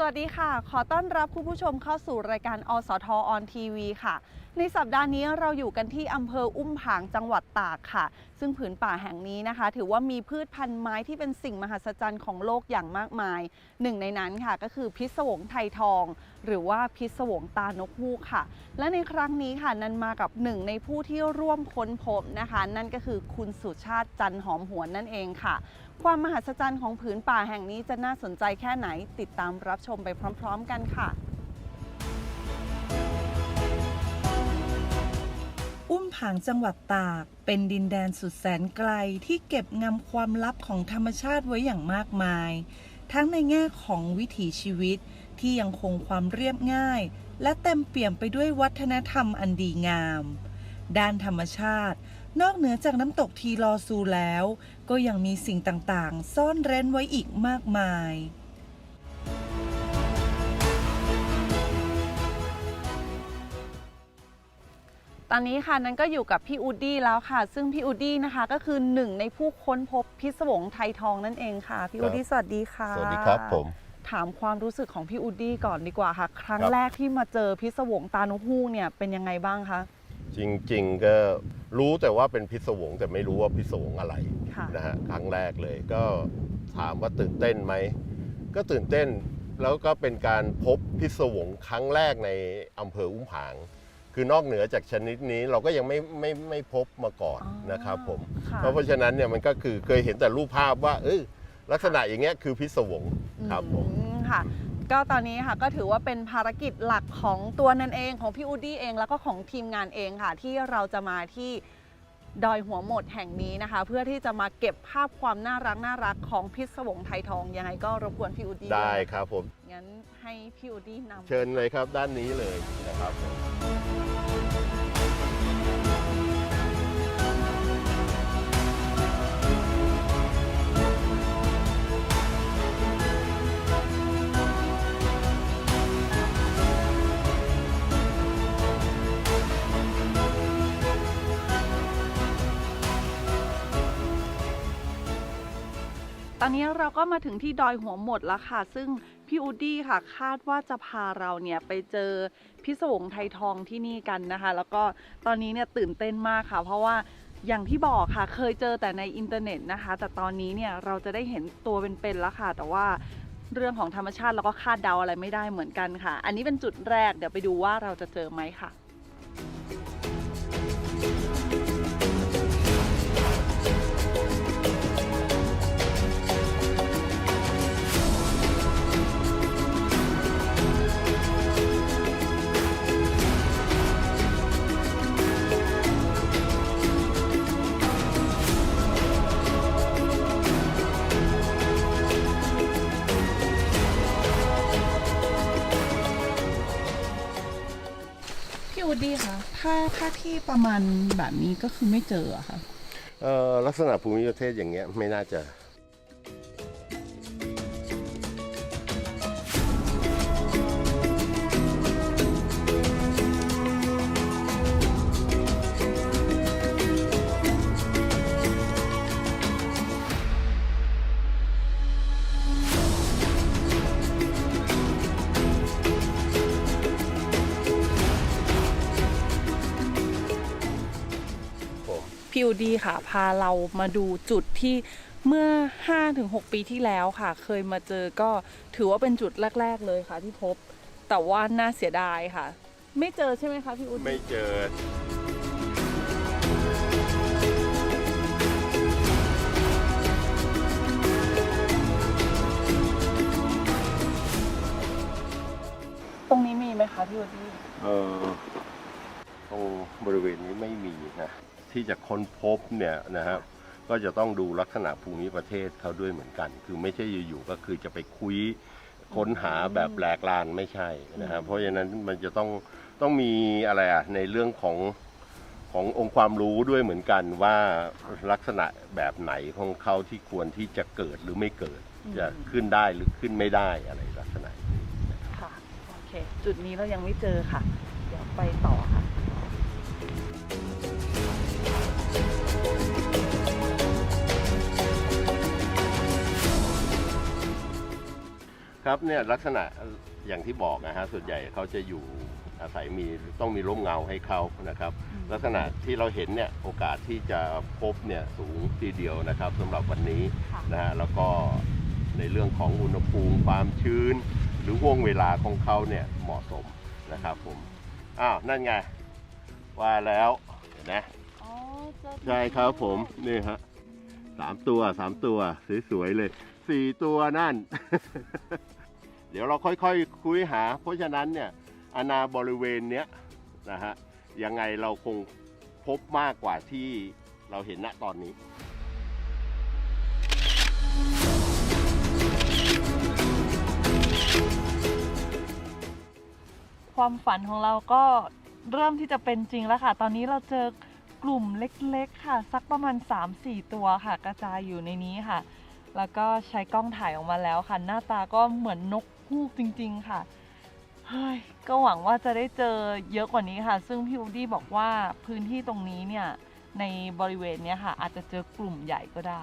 สวัสดีค่ะ ขอต้อนรับคุณผู้ชมเข้าสู่รายการอสทออนทีวีค่ะ ในสัปดาห์นี้เราอยู่กันที่อำเภออุ้มผางจังหวัดตากค่ะ ซึ่งผืนป่าแห่งนี้นะคะ ถือว่ามีพืชพันธุ์ไม้ที่เป็นสิ่งมหัศจรรย์ของโลกอย่างมากมาย หนึ่งในนั้นค่ะก็คือพิศวงไทยทอง หรือว่าพิศวงตานกฮูกค่ะ และในครั้งนี้ค่ะนันมากับหนึ่งในผู้ที่ร่วมค้นพบนะคะ นั่นก็คือคุณสุชาติจันหอมหวนนั่นเองค่ะ ความมหัศจรรย์ของผืนป่าแห่งนี้จะน่าสนใจแค่ไหน ติดตามรับชมไปพร้อม ๆ กันค่ะอุ้มผางจังหวัดตาก เป็นดินแดนสุดแสนไกลที่เก็บงำความลับของธรรมชาติไว้อย่างมากมาย ทั้งในแง่ของวิถีชีวิตที่ยังคงความเรียบง่าย และเต็มเปี่ยมไปด้วยวัฒนธรรมอันดีงาม ด้านธรรมชาติ นอกเหนือจากน้ำตกทีลอซูแล้ว ก็ยังมีสิ่งต่างๆ ซ่อนเร้นไว้อีกมากมาย ตอนนี้ค่ะนั้นก็อยู่กับพี่อูดดี้แล้วค่ะ ซึ่งพี่อูดดี้นะคะก็คือหนึ่งในผู้ค้นพบพิศวงไทยทองนั่นเองค่ะพี่อูดดี้สวัสดีค่ะสวัสดีครับผม ถามความรู้สึกของพี่อูดดี้ก่อนดีกว่าค่ะ ครั้งครับ แรกที่มาเจอพิศวงตานุฮูกเนี่ยเป็นยังไงบ้างคะ จริงๆก็รู้แต่ว่าเป็นพิศวงแต่ไม่รู้ว่าพิศวงอะไรค่ะ นะฮะครั้งแรกเลยก็ถามว่าตื่นเต้นไหม ก็ตื่นเต้นแล้วก็เป็นการพบพิศวงครั้งแรกในอำเภออุ้มผาง คือนอกเหนือจากชนิดนี้เราก็ยังไม่ไม่ไม่พบมาก่อนอ๋อ นะครับผม ค่ะเพราะฉะนั้นเนี่ยมันก็คือเคยเห็นแต่รูปภาพว่าเออลักษณะอย่างเงี้ยคือพิศวงครับผม อืมค่ะ ก็ตอนนี้ค่ะก็ถือว่าเป็นภารกิจหลักของตัวนันเองของพี่อูดดี้เองแล้วก็ของทีมงานเองค่ะ ที่เราจะมาที่ดอยหัวหมดแห่งนี้นะคะ เพื่อที่จะมาเก็บภาพความน่ารักน่ารักของพิศวงไทยทองยังไงก็รบกวนพี่อูดดี้ได้วยนะะครับผมงั้นให้พี่อูดดี้นำเชิญเลยครับด้านนี้เลยนะครับผม ตอนนี้เราก็มาถึงที่ดอยหัวหมดแล้วค่ะ ซึ่งพี่อูดดี้ค่ะ คาดว่าจะพาเราเนี่ยไปเจอพิศวงไทยทองที่นี่กันนะคะ แล้วก็ตอนนี้เนี่ยตื่นเต้นมากค่ะ เพราะว่าอย่างที่บอกค่ะเคยเจอแต่ในอินเทอร์เน็ตนะคะ แต่ตอนนี้เนี่ยเราจะได้เห็นตัวเป็นๆแล้วค่ะ แต่ว่าเรื่องของธรรมชาติเราก็คาดเดาอะไรไม่ได้เหมือนกันค่ะ อันนี้เป็นจุดแรกเดี๋ยวไปดูว่าเราจะเจอไหมค่ะ พี่อูดดี้คะถ้าถ้าที่ประมาณแบบนี้ก็คือไม่เจออะค่ะ เอ่อลักษณะภูมิประเทศอย่างเงี้ยไม่น่าจะ พาเรามาดูจุดที่เมื่อ 5-6 ปีที่แล้วค่ะ เคยมาเจอก็ถือว่าเป็นจุดแรก ๆ เลยค่ะที่พบ แต่ว่าน่าเสียดายค่ะ ไม่เจอใช่ไหมคะพี่อุ้นไม่เจอตรงนี้มีไหมคะพี่วุฒิเออตรงบริเวณนี้ไม่มีนะ ที่จะค้นพบเนี่ยนะครับก็จะต้องดูลักษณะภูมิประเทศเขาด้วยเหมือนกัน คือไม่ใช่อยู่ๆก็คือจะไปคุยค้นหาแบบแหลกลานไม่ใช่นะครับเพราะฉะนั้นมันจะต้องต้องมีอะไรอะในเรื่องของขององค์ความรู้ด้วยเหมือนกันว่าลักษณะแบบไหนของเขาที่ควรที่จะเกิดหรือไม่เกิด จะขึ้นได้หรือขึ้นไม่ได้อะไรลักษณะนี้ค่ะโอเค จุดนี้เรายังไม่เจอค่ะ เดี๋ยวไปต่อค่ะ ครับเนี่ยลักษณะอย่างที่บอกนะฮะส่วนใหญ่เขาจะอยู่อาศัยมีต้องมีร่มเงาให้เขานะครับอืมลักษณะที่เราเห็นเนี่ยโอกาสที่จะพบเนี่ยสูงทีเดียวนะครับสำหรับวันนี้ค่ะนะฮะแล้วก็ในเรื่องของอุณหภูมิความชื้น หรือห่วงเวลาของเขาเนี่ยเหมาะสมนะครับผมอ้าวนั่นไงว่าแล้วเห็นไหมอ๋อเจอใช่ครับผมนี่ฮะสามตัวสามตัวสวยๆเลยสี่ตัวนั่น เดี๋ยวเราค่อยๆคุยหา เพราะฉะนั้นเนี่ยอาณาบริเวณเนี้ยนะฮะยังไงเราคงพบมากกว่าที่เราเห็นณตอนนี้ความฝันของเราก็เริ่มที่จะเป็นจริงแล้วค่ะ ตอนนี้เราเจอกลุ่มเล็กๆค่ะ สักประมาณ 3-4 ตัวค่ะ กระจายอยู่ในนี้ค่ะ แล้วก็ใช้กล้องถ่ายออกมาแล้วค่ะ หน้าตาก็เหมือนนก ฮูกจริง ๆ ค่ะเฮ้ยก็หวังว่าจะได้เจอเยอะกว่านี้ค่ะ ซึ่งพี่อูดดี้บอกว่าพื้นที่ตรงนี้เนี่ยในบริเวณเนี้ยค่ะ อาจจะเจอกลุ่มใหญ่ก็ได้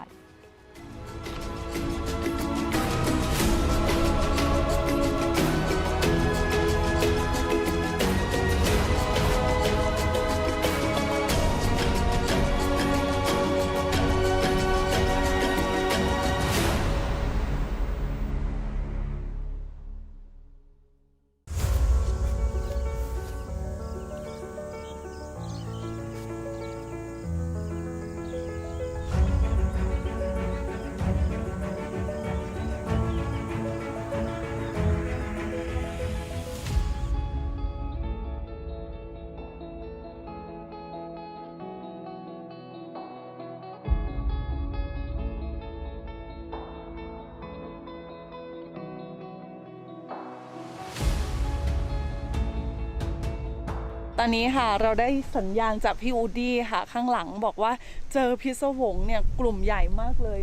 อนนี้ค่ะเราได้สัญญาณจากพี่อูดี้ค่ะ ข้างหลังบอกว่าเจอพิศวงเนี่ยกลุ่มใหญ่มากเลย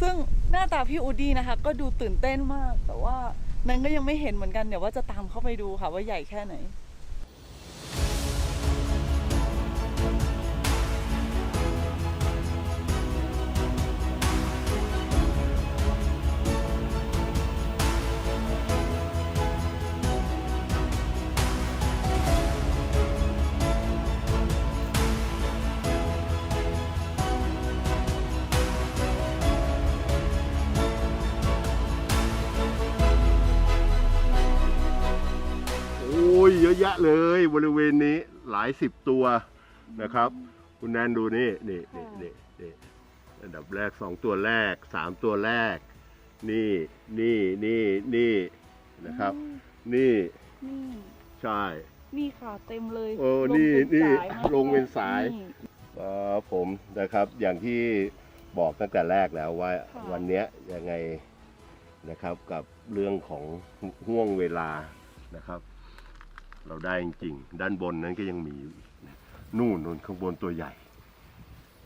ซึ่งหน้าตาพี่อูดดี้นะคะ ก็ดูตื่นเต้นมาก แต่ว่านั้นก็ยังไม่เห็นเหมือนกันเดี๋ยวว่าจะตามเข้าไปดูค่ะว่าใหญ่แค่ไหน ยเยอะแยะเลยบริเวณนี้หลายสิบตัวนะครับ คุณแนนดูนี่นี่นี่นี่นี่อันดับแรกสองตัวแรกสามตัวแรก นี่นี่นี่นี่นะครับ นี่ นี่ใช่นี่ค่ะเต็มเลยโอ้ลงนี่เป็นนี่สายมากลงเป็นสายนี่ครับผมนะครับอย่างที่บอกตั้งแต่แรกแล้วว่าค่ะวันเนี้ยยังไงนะครับกับเรื่องของห่วงเวลานะครับ เราได้จริงๆด้านบนนั้นก็ยังมีอยู่อีกนะนู่นนู่นข้างบนตัวใหญ่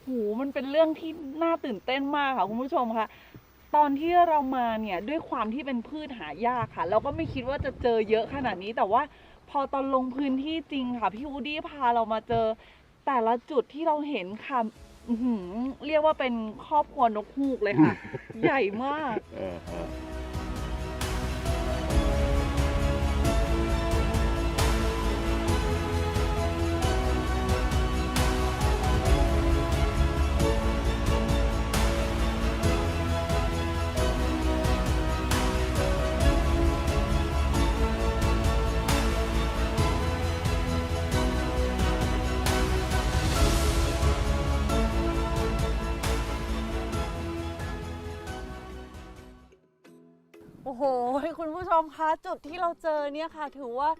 โหมันเป็นเรื่องที่น่าตื่นเต้นมากค่ะคุณผู้ชมค่ะ ตอนที่เรามาเนี่ยด้วยความที่เป็นพืชหายากค่ะ เราก็ไม่คิดว่าจะเจอเยอะขนาดนี้ แต่ว่าพอตอนลงพื้นที่จริงค่ะ พี่วูดดี้พาเรามาเจอ แต่ละจุดที่เราเห็นค่ะอื้อหือเรียกว่าเป็นครอบครัวนกฮูกเลยค่ะ ใหญ่มาก เออฮะโอ้ มคะจุดที่เราเจอเนี่ยค่ะ ถือว่า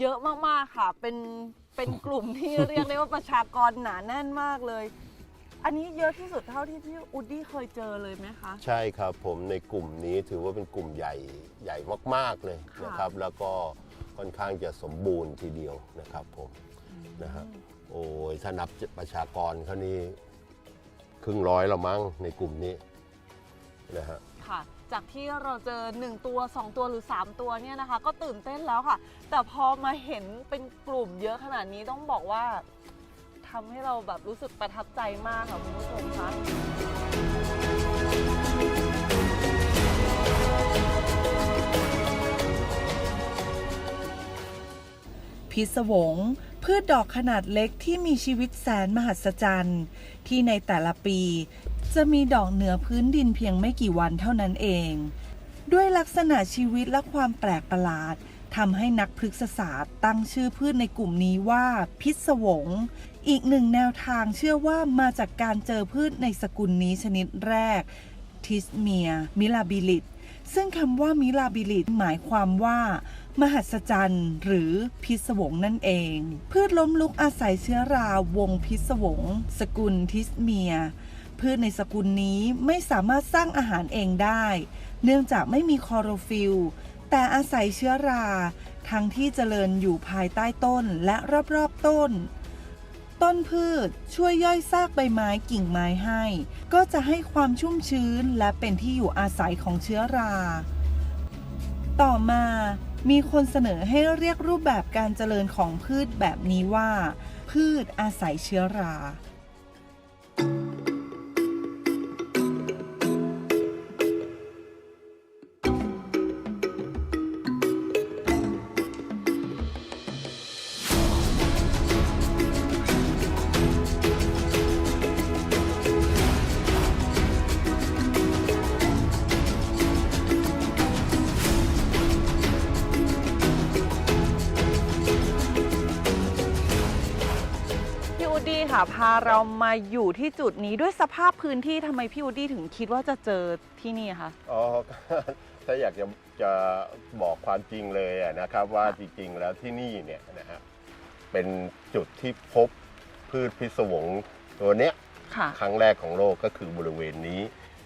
เยอะมากๆค่ะ เป็นเป็นกลุ่มที่เรียกได้ว่าประชากรหนาแน่นมากเลย อันนี้เยอะที่สุดเท่าที่พี่อุดดี้เคยเจอเลยไหมคะ ใช่ครับผมในกลุ่มนี้ถือว่าเป็นกลุ่มใหญ่ใหญ่มาก ๆเลยค่ะนะครับ แล้วก็ค่อนข้างจะสมบูรณ์ทีเดียวนะครับผมนะฮะโอ้ยถ้านับประชากรเขานี่ครึ่งร้อยละมั้งในกลุ่มนี้นะฮะค่ะ จากที่เราเจอ 1 ตัว 2 ตัวหรือ 3 ตัวเนี่ยนะคะ ก็ตื่นเต้นแล้วค่ะ แต่พอมาเห็นเป็นกลุ่มเยอะขนาดนี้ต้องบอกว่าทำให้เราแบบรู้สึกประทับใจมากค่ะคุณผู้ชมคะพิศวง พืชดอกขนาดเล็กที่มีชีวิตแสนมหัศจรรย์ ที่ในแต่ละปี จะมีดอกเหนือพื้นดินเพียงไม่กี่วันเท่านั้นเอง ด้วยลักษณะชีวิตและความแปลกประหลาดทำให้นักพฤกษศาสตร์ตั้งชื่อพืชในกลุ่มนี้ว่าพิศวง อีกหนึ่งแนวทางเชื่อว่ามาจากการเจอพืชในสกุลนี้ชนิดแรก ทิสเมีย มิลาบิลิต ซึ่งคำว่ามิลาบิลิตหมายความว่า มหัศจรรย์ หรือพิศวงนั่นเอง พืชล้มลุกอาศัยเชื้อราวงพิศวง สกุลทิสเมีย พืชในสกุลนี้ไม่สามารถสร้างอาหารเองได้ เนื่องจากไม่มีคอโรฟิลแต่อาศัยเชื้อรา ทั้งที่เจริญอยู่ภายใต้ต้นและรอบๆต้น ต้นพืชช่วยย่อยซากใบไม้กิ่งไม้ให้ ก็จะให้ความชุ่มชื้นและเป็นที่อยู่อาศัยของเชื้อรา ต่อมา มีคนเสนอให้เรียกรูปแบบการเจริญของพืชแบบนี้ว่า พืชอาศัยเชื้อรา ค่ะ พาเรามาอยู่ที่จุดนี้ด้วยสภาพพื้นที่ทำไมพี่อูดดี้ถึงคิดว่าจะเจอที่นี่คะ อ๋อ ถ้าอยากจะจะบอกความจริงเลยอะนะครับว่าค่ะจริงๆแล้วที่นี่เนี่ยนะฮะเป็นจุดที่พบพืชพิศวงตัวเนี้ยค่ะ ครั้งแรกของโลกก็คือบริเวณนี้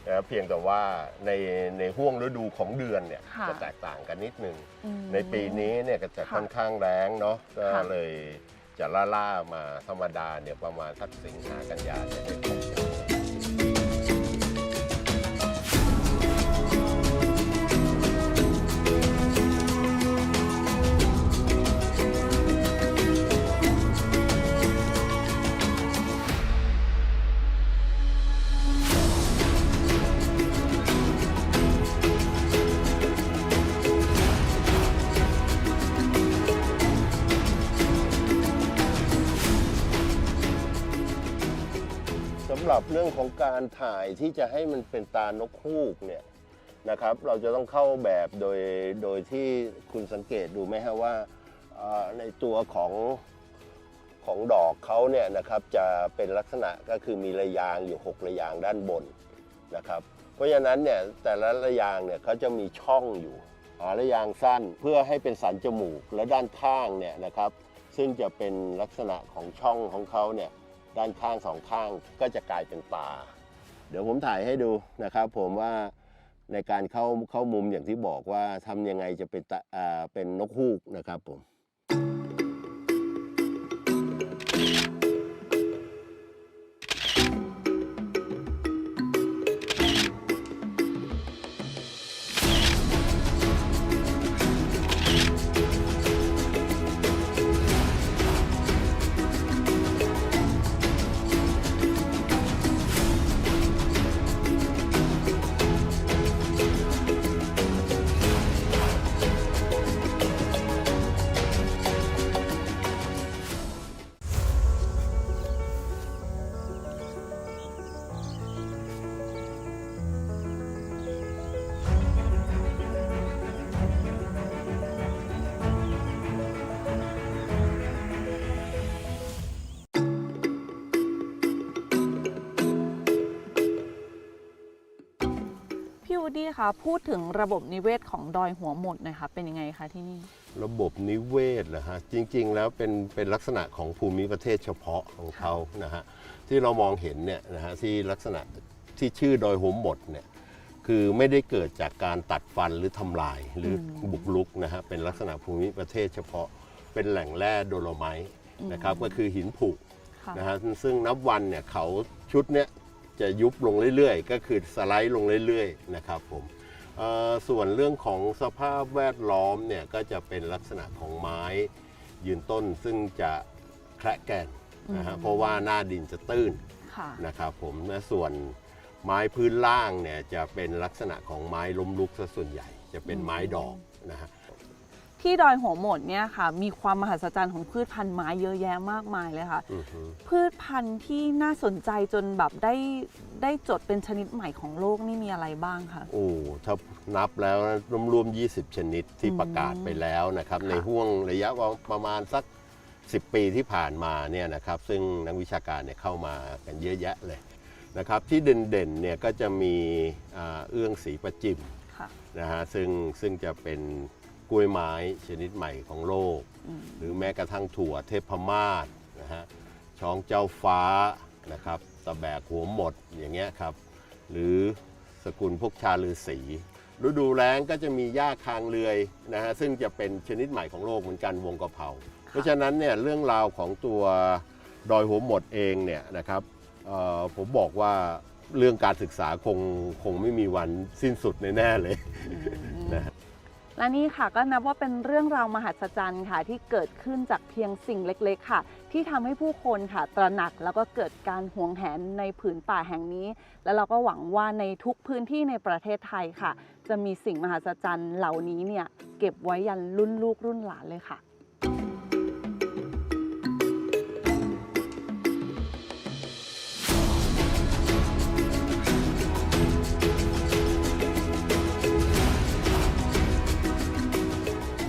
นะเพียงแต่ว่าในในห่วงฤดูของเดือนเนี่ยค่ะ จะแตกต่างกันนิดนึง อืม ในปีนี้เนี่ยก็จะค่ะค่อนข้างแรงเนาะก็ค่ะเลย จะล่าล่าๆมาธรรมดาเนี่ยประมาณสักสิงหากันยาจะได้ เรื่องของการถ่ายที่จะให้มันเป็นตานกฮูกเนี่ยนะครับ เราจะต้องเข้าแบบโดยโดยที่คุณสังเกตดูไหมฮะว่าในตัวของของดอกเขาเนี่ยนะครับจะเป็นลักษณะก็คือมีระยางอยู่ 6 ระยางด้านบนนะครับ เพราะฉะนั้นเนี่ยแต่ละระยางเนี่ยเขาจะมีช่องอยู่อ่าระยางสั้นเพื่อให้เป็นสันจมูกและด้านข้างเนี่ยนะครับ ซึ่งจะเป็นลักษณะของช่องของเขาเนี่ย ด้านข้างสองข้างก็จะกลายเป็นป่า เดี๋ยวผมถ่ายให้ดูนะครับผมว่าในการเข้าเข้ามุมอย่างที่บอกว่าทำยังไงจะเป็นอ่าเป็นนกฮูกนะครับผม ดดี้คะพูดถึงระบบนิเวศของดอยหัวหมดหน่อยค่ะเป็นยังไงคะที่นี่ ระบบนิเวศเหรอฮะจริง ๆ แล้วเป็นเป็นลักษณะของภูมิประเทศเฉพาะของเขานะฮะที่เรามองเห็นเนี่ยนะฮะที่ลักษณะที่ชื่อดอยหัวหมดเนี่ยคือไม่ได้เกิดจากการตัดฟันหรือทำลายหรืออบุกลุกนะฮะเป็นลักษณะภูมิประเทศเฉพาะ เป็นแหล่งแร่โดโลไมต์นะครับก็คือหินผุค่ะนะฮะซึ่งนับวันเนี่ยเขาชุดเนี้ย จะยุบลงเรื่อยๆ ก็คือสไลด์ลงเรื่อยๆนะครับผมเอ่อส่วนเรื่องของสภาพแวดล้อมเนี่ยก็จะเป็นลักษณะของไม้ยืนต้นซึ่งจะแคระแกนนะฮะเพราะว่าหน้าดินจะตื้นค่ะนะครับผมและส่วนไม้พื้นล่างเนี่ยจะเป็นลักษณะของไม้ล้มลุกซะส่วนใหญ่ จะเป็นไม้ดอกนะฮะ ที่ดอยหัวหมดเนี่ยค่ะ มีความมหัศจรรย์ของพืชพันธุ์ไม้เยอะแยะมากมายเลยค่ะ อือฮึพืชพันธุ์ที่น่าสนใจจนแบบได้ได้จดเป็นชนิดใหม่ของโลกนี่มีอะไรบ้างคะ โอ้ถ้านับแล้วรวมๆ 20 ชนิดที่อืมประกาศไปแล้วนะครับค่ะในห่วงระยะประมาณสัก 10 ปีที่ผ่านมาเนี่ยนะครับ ซึ่งนักวิชาการเนี่ยเข้ามากันเยอะแยะเลยนะครับ ที่เด่นๆเนี่ยก็จะมีอ่าเอื้องสีประจิม ค่ะ นะฮะซึ่งซึ่งจะเป็น กล้วยไม้ชนิดใหม่ของโลกอืมหรือแม้กระทั่งถั่วเทพมาศนะฮะช้องเจ้าฟ้านะครับตะแบกหัวหมดอย่างเงี้ยครับ หรือสกุลพวกชาลือสีฤดูแล้งก็จะมีหญ้าคางเลือยนะฮะซึ่งจะเป็นชนิดใหม่ของโลกเหมือนกันวงกะเพราเพราะฉะนั้นเนี่ยเรื่องราวของตัวดอยหัวหมดเองเนี่ยนะครับเอ่อผมบอกว่าเรื่องการศึกษาคงคงไม่มีวันสิ้นสุดแน่ๆเลยนะฮะ และนี่ค่ะก็นับว่าเป็นเรื่องราวมหัศจรรย์ค่ะ ที่เกิดขึ้นจากเพียงสิ่งเล็กๆค่ะ ที่ทำให้ผู้คนค่ะ ตระหนักแล้วก็เกิดการหวงแหนในผืนป่าแห่งนี้ และเราก็หวังว่าในทุกพื้นที่ในประเทศไทยค่ะ จะมีสิ่งมหัศจรรย์เหล่านี้เนี่ยเก็บไว้ยันรุ่นลูกรุ่นหลานเลยค่ะ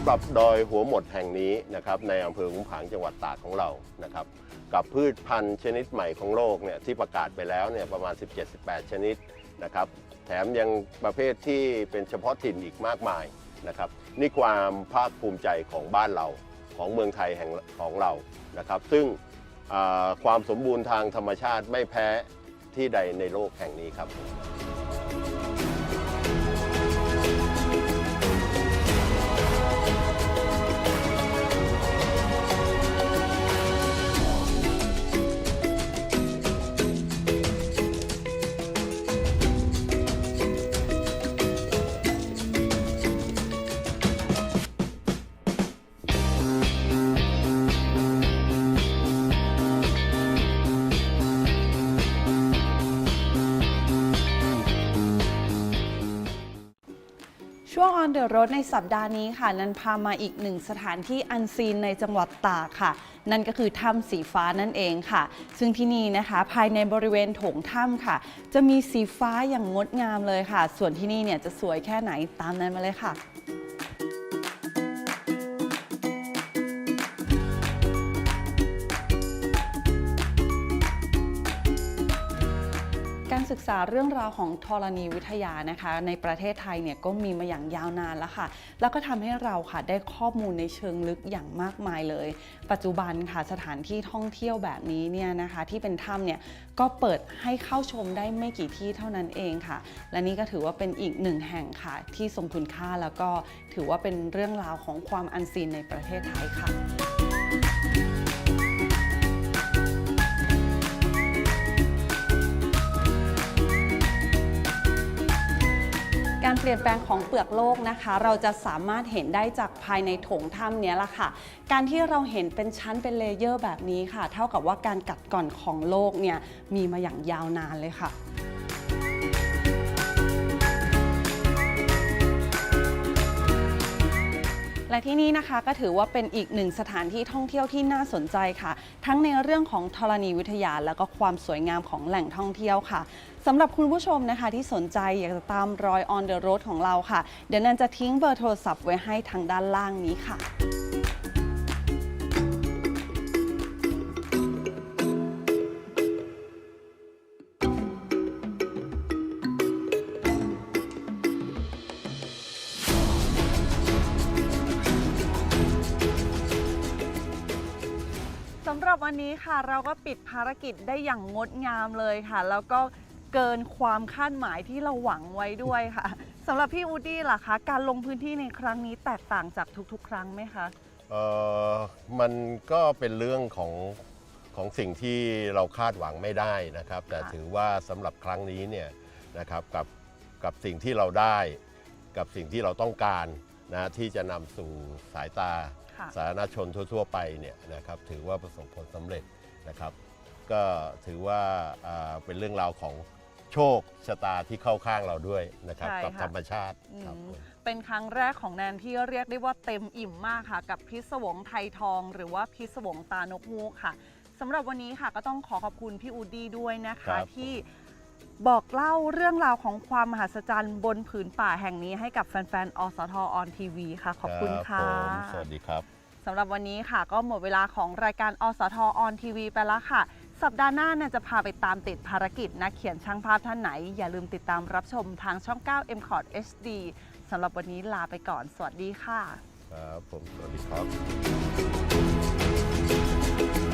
ปรับดอยหัวหมดแห่งนี้นะครับในอำเภอขุนผางจังหวัดตากของเรานะครับกับพืชพันธุ์ชนิดใหม่ของโลกเนี่ยที่ประกาศไปแล้วเนี่ยประมาณ 17-18 ชนิดนะครับแถมยังประเภทที่เป็นเฉพาะถิ่นอีกมากมายนะครับนี่ความภาคภูมิใจของบ้านเราของเมืองไทยแห่งของเรานะครับ ซึ่งความสมบูรณ์ทางธรรมชาติไม่แพ้ที่ใดในโลกแห่งนี้ครับ ช่วง On the Road ในสัปดาห์นี้ค่ะ นันพามาอีกหนึ่งสถานที่อันซีนในจังหวัดตากค่ะ นั่นก็คือถ้ำสีฟ้านั่นเองค่ะ ซึ่งที่นี่นะคะภายในบริเวณโถงถ้ำค่ะ จะมีสีฟ้าอย่างงดงามเลยค่ะ ส่วนที่นี่เนี่ยจะสวยแค่ไหนตามนั้นมาเลยค่ะ ศึกษาเรื่องราวของธรณีวิทยานะคะ ในประเทศไทยเนี่ยก็มีมาอย่างยาวนานแล้วค่ะ แล้วก็ทำให้เราค่ะได้ข้อมูลในเชิงลึกอย่างมากมายเลย ปัจจุบันค่ะสถานที่ท่องเที่ยวแบบนี้เนี่ยนะคะ ที่เป็นถ้ำเนี่ยก็เปิดให้เข้าชมได้ไม่กี่ที่เท่านั้นเองค่ะ และนี่ก็ถือว่าเป็นอีกหนึ่งแห่งค่ะ ที่ทรงคุณค่าแล้วก็ถือว่าเป็นเรื่องราวของความอันซีนในประเทศไทยค่ะ ปลี่ยนแปลงของเปลือกโลกนะคะ เราจะสามารถเห็นได้จากภายในโถงถ้ำเนี้ยละค่ะ การที่เราเห็นเป็นชั้นเป็นเลเยอร์แบบนี้ค่ะ เท่ากับว่าการกัดก่อนของโลกเนี่ยมีมาอย่างยาวนานเลยค่ะและที่นี่นะคะก็ถือว่าเป็นอีกหนึ่งสถานที่ท่องเที่ยวที่น่าสนใจค่ะ ทั้งในเรื่องของธรณีวิทยา แล้วก็ความสวยงามของแหล่งท่องเที่ยวค่ะ สำหรับคุณผู้ชมนะคะที่สนใจอยากจะตามรอย On the Road ของเราค่ะ เดี๋ยวนันจะทิ้งเบอร์โทรศัพท์ไว้ให้ทางด้านล่างนี้ค่ะสำหรับวันนี้ค่ะเราก็ปิดภารกิจได้อย่างงดงามเลยค่ะ แล้วก็ เกินความคาดหมายที่เราหวังไว้ด้วยค่ะสำหรับพี่อูดี้ล่ะคะ การลงพื้นที่ในครั้งนี้แตกต่างจากทุกๆ ครั้งไหมคะ เอ่อมันก็เป็นเรื่องของของสิ่งที่เราคาดหวังไม่ได้นะครับ แต่ค่ะ ถือว่าสำหรับครั้งนี้เนี่ยนะครับกับกับสิ่งที่เราได้ กับสิ่งที่เราต้องการนะที่จะนำสู่สายตา ค่ะ สาธารณชนทั่ว ๆ ไปเนี่ยนะครับถือว่าประสบผลสำเร็จนะครับ ก็ถือว่าอ่าเป็นเรื่องราวของ โชคชะตาที่เข้าข้างเราด้วยนะครับ ใช่กับค่ะ ธรรมชาติอืมครับผม เป็นครั้งแรกของแนนที่เรียกได้ว่าเต็มอิ่มมากค่ะ กับพิศวงไทยทอง หรือว่าพิศวงตานกฮูกค่ะสำหรับวันนี้ค่ะก็ต้องขอขอบคุณพี่อูดี้ด้วยนะครัคะ บ ที่บอกเล่าเรื่องราวของความมหัศจรรย์บนผืนป่าแห่งนี้ให้กับแฟนๆอสทออนทีวีค่ะ ขอบคุณรับค่ะผมสวัสดีครับ สำหรับวันนี้ค่ะก็หมดเวลาของรายการอสทออนทีวีไปแล้วค่ะ สัปดาห์หน้าเนี่ยจะพาไปตามติดภารกิจนักเขียนช่างภาพท่านไหน อย่าลืมติดตามรับชมทางช่อง 9 m c o t HD สำหรับวันนี้ลาไปก่อน สวัสดีค่ะ ครับผมสวัสดีครับ